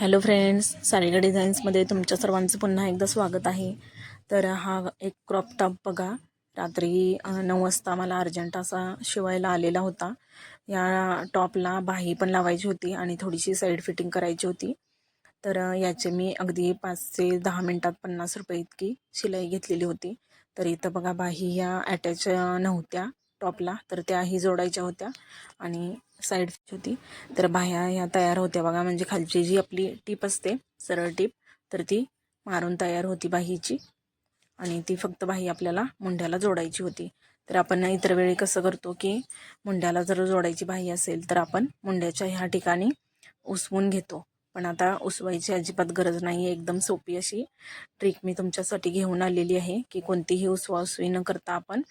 Hello friends Sarika डिझाईन्समध्ये तुमच्या सर्वांचं पुन्हा एकदा स्वागत आहे. तर हा एक क्रॉप टॉप बघा. रात्री नऊ वाजता मला अर्जंट असा शिवायला आलेला होता. या टॉपला बाही पण लावायची होती आणि थोडीशी साईड फिटिंग करायची होती. तर याचे मी अगदी पाच ते दहा मिनटात पन्नास रुपये इतकी शिलाई घेतलेली होती. तर इथं बघा बाही या अटॅच नव्हत्या. टॉपला तर त्याही जोडायच्या होत्या आणि साईड होती. तर बाह्या ह्या तयार होत्या बघा. म्हणजे खालची जी आपली टीप असते सरळ टीप तर ती मारून तयार होती बाहीची. आणि ती फक्त बाही आपल्याला मुंड्याला जोडायची होती. तर आपण इतर वेळी कसं करतो की मुंड्याला जर जोडायची बाही असेल तर आपण मुंड्याच्या ह्या ठिकाणी उसवून घेतो. पण आता उसवायची अजिबात गरज नाही आहे एकदम सोपी अशी ट्रिक मी तुमच्यासाठी घेऊन आलेली आहे की कोणतीही उसवा उसवी न करता आपण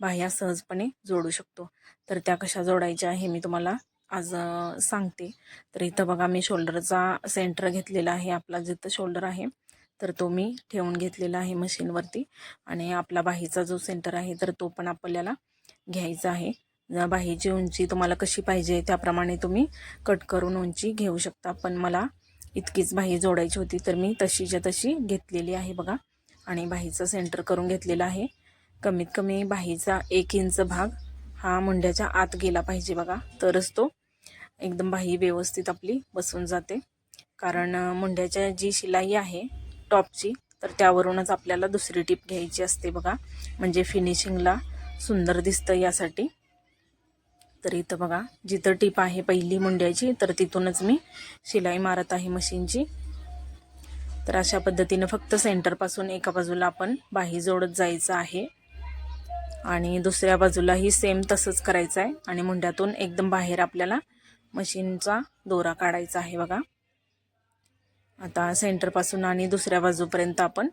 बाह्या सहजपणे जोडू शकतो. तर त्या कशा जोडायच्या हे मी तुम्हाला आज सांगते. तर इथं बघा मी शोल्डरचा सेंटर घेतलेला आहे. आपला जिथं शोल्डर आहे तर तो मी ठेवून घेतलेला आहे मशीनवरती. आणि आपला बाहीचा जो सेंटर आहे तर तो पण आपल्याला घ्यायचा आहे. बाहीची उंची तुम्हाला कशी पाहिजे त्याप्रमाणे तुम्ही कट करून उंची घेऊ शकता. पण मला इतकीच बाही जोडायची होती तर मी तशीच्या तशी घेतलेली आहे बघा. आणि बाहीचं सेंटर करून घेतलेलं आहे. कमीत कमी बाहीचा एक इंच भाग हा मुंड्याच्या आत गेला पाहिजे बघा. तरच तो एकदम बाही व्यवस्थित आपली बसून जाते. कारण मुंड्याच्या जी शिलाई आहे टॉपची तर त्यावरूनच आपल्याला दुसरी टीप घ्यायची असते बघा. म्हणजे फिनिशिंगला सुंदर दिसतं यासाठी. तर इथं बघा जिथं टीप आहे पहिली मुंड्याची तर तिथूनच मी शिलाई मारत आहे मशीनची. तर अशा पद्धतीनं फक्त सेंटरपासून एका बाजूला आपण बाही जोडत जायचं आहे. आणि दुसऱ्या बाजूलाही सेम तसंच करायचं आहे. आणि मुंड्यातून एकदम बाहेर आपल्याला मशीनचा दोरा काढायचा आहे बघा. आता सेंटरपासून आणि दुसऱ्या बाजूपर्यंत आपण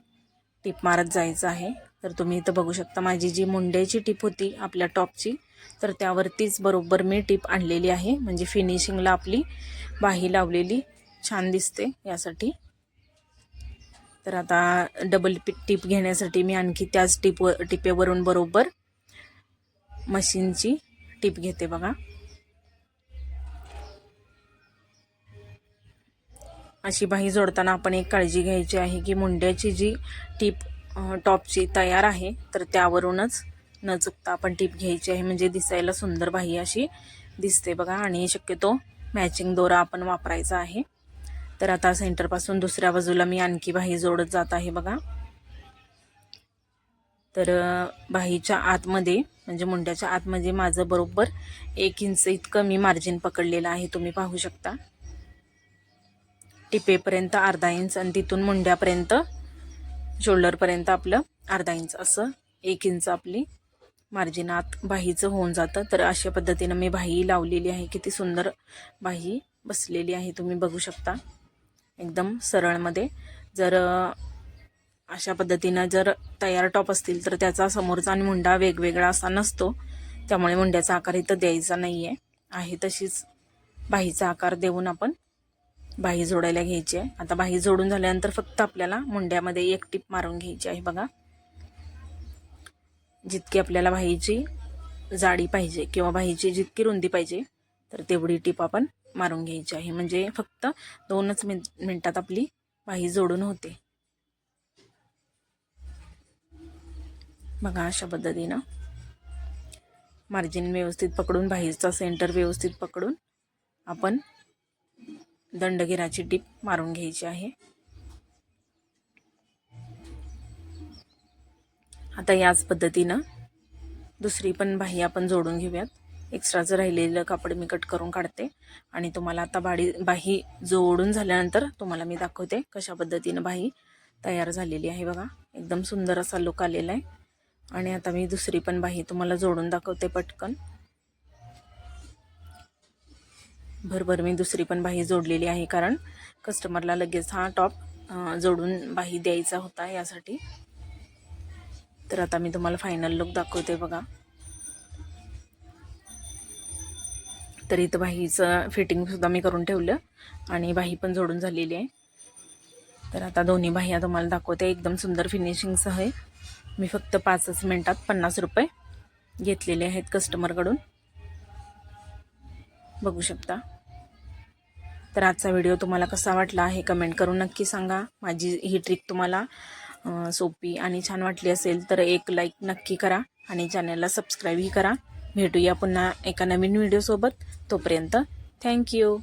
टीप मारत जायचं आहे. तर तुम्ही इथं बघू शकता माझी जी मुंड्याची टीप होती आपल्या टॉपची तर त्यावरतीच बरोबर मी टीप आणलेली आहे. म्हणजे फिनिशिंगला आपली बाही लावलेली छान दिसते यासाठी. तर आता डबल पी टीप घेण्यासाठी मी आणखी त्याच टीप टिपेवरून बरोबर मशीनची टीप घेते बघा. अशी बाही जोडताना आपण एक काळजी घ्यायची आहे की मुंड्याची जी टीप टॉपची तयार आहे. तर त्यावरूनच न चुकता आपण टीप घ्यायची आहे. म्हणजे दिसायला सुंदर बाही अशी दिसते बघा. आणि शक्यतो मॅचिंग दोरा आपण वापरायचा आहे. तर आता सेंटरपासून दुसऱ्या बाजूला मी आणखी बाही जोडत जात आहे बघा. तर बाहीच्या आतमध्ये म्हणजे मुंड्याच्या आतमध्ये माझं बरोबर एक इंच इतकं मी मार्जिन पकडलेलं आहे. तुम्ही पाहू शकता. टिपेपर्यंत अर्धा इंच आणि तिथून मुंड्यापर्यंत शोल्डरपर्यंत आपलं अर्धा इंच असं एक इंच आपली मार्जिन आत बाहीचं होऊन जातं. तर अशा पद्धतीनं मी बाही लावलेली आहे. किती सुंदर बाही बसलेली आहे. तुम्ही बघू शकता. एकदम सरळमध्ये. जर अशा पद्धतीनं जर तयार टॉप असतील तर त्याचा समोरचा आणि मुंडा वेगवेगळा असा नसतो. त्यामुळे मुंड्याचा आकार इथं द्यायचा नाही आहे आहे तशीच बाहीचा आकार देऊन आपण बाही जोडायला घ्यायची आहे. आता बाही जोडून झाल्यानंतर फक्त आपल्याला मुंड्यामध्ये एक टीप मारून घ्यायची आहे बघा. जितकी आपल्याला बाहीची जाडी पाहिजे किंवा बाहीची जितकी रुंदी पाहिजे तर तेवढी टीप आपण मारून घ्यायची आहे. म्हणजे फक्त दोनच मिन मिनटात आपली बाही जोडून होते. बघा अशा पद्धतीनं. मार्जिन व्यवस्थित पकडून बाहीचा सेंटर व्यवस्थित पकडून आपण दंडगिराची टीप मारून घ्यायची आहे. आता याच पद्धतीनं दुसरी पण बाही आपण जोडून घेऊयात. एक्स्ट्राचं राहिलेलं कापड मी कट करून काढते आणि तुम्हाला आता बाडी बाही जोडून झाल्यानंतर तुम्हाला मी दाखवते कशा पद्धतीनं बाही तयार झालेली आहे बघा. एकदम सुंदर असा लुक आलेला आहे. आणि आता मी दुसरी पण बाही तुम्हाला जोडून दाखवते पटकन. भरभर मी दुसरी पण बाही जोडलेली आहे कारण कस्टमरला लगेच हा टॉप जोडून बाही द्यायचा होता यासाठी. तर आता मी तुम्हाला फायनल लुक दाखवते बघा. तर इथं बाहीचं फिटिंगसुद्धा मी करून ठेवलं आणि बाही पण जोडून झालेली आहे. तर आता दोन्ही बाह्या तुम्हाला दाखवते एकदम सुंदर फिनिशिंगसह आहे. मी फक्त पाचच मिनटात पन्नास रुपये घेतलेले आहेत कस्टमरकडून बघू शकता. तर आजचा व्हिडिओ तुम्हाला कसा वाटला हे कमेंट करून नक्की सांगा. माझी ही ट्रिक तुम्हाला सोपी आणि छान वाटली असेल तर एक लाईक नक्की करा आणि चॅनलला सबस्क्राईबही करा. भेटूया पुन्हा एका नवीन व्हिडिओसोबत तोपर्यंत थँक्यू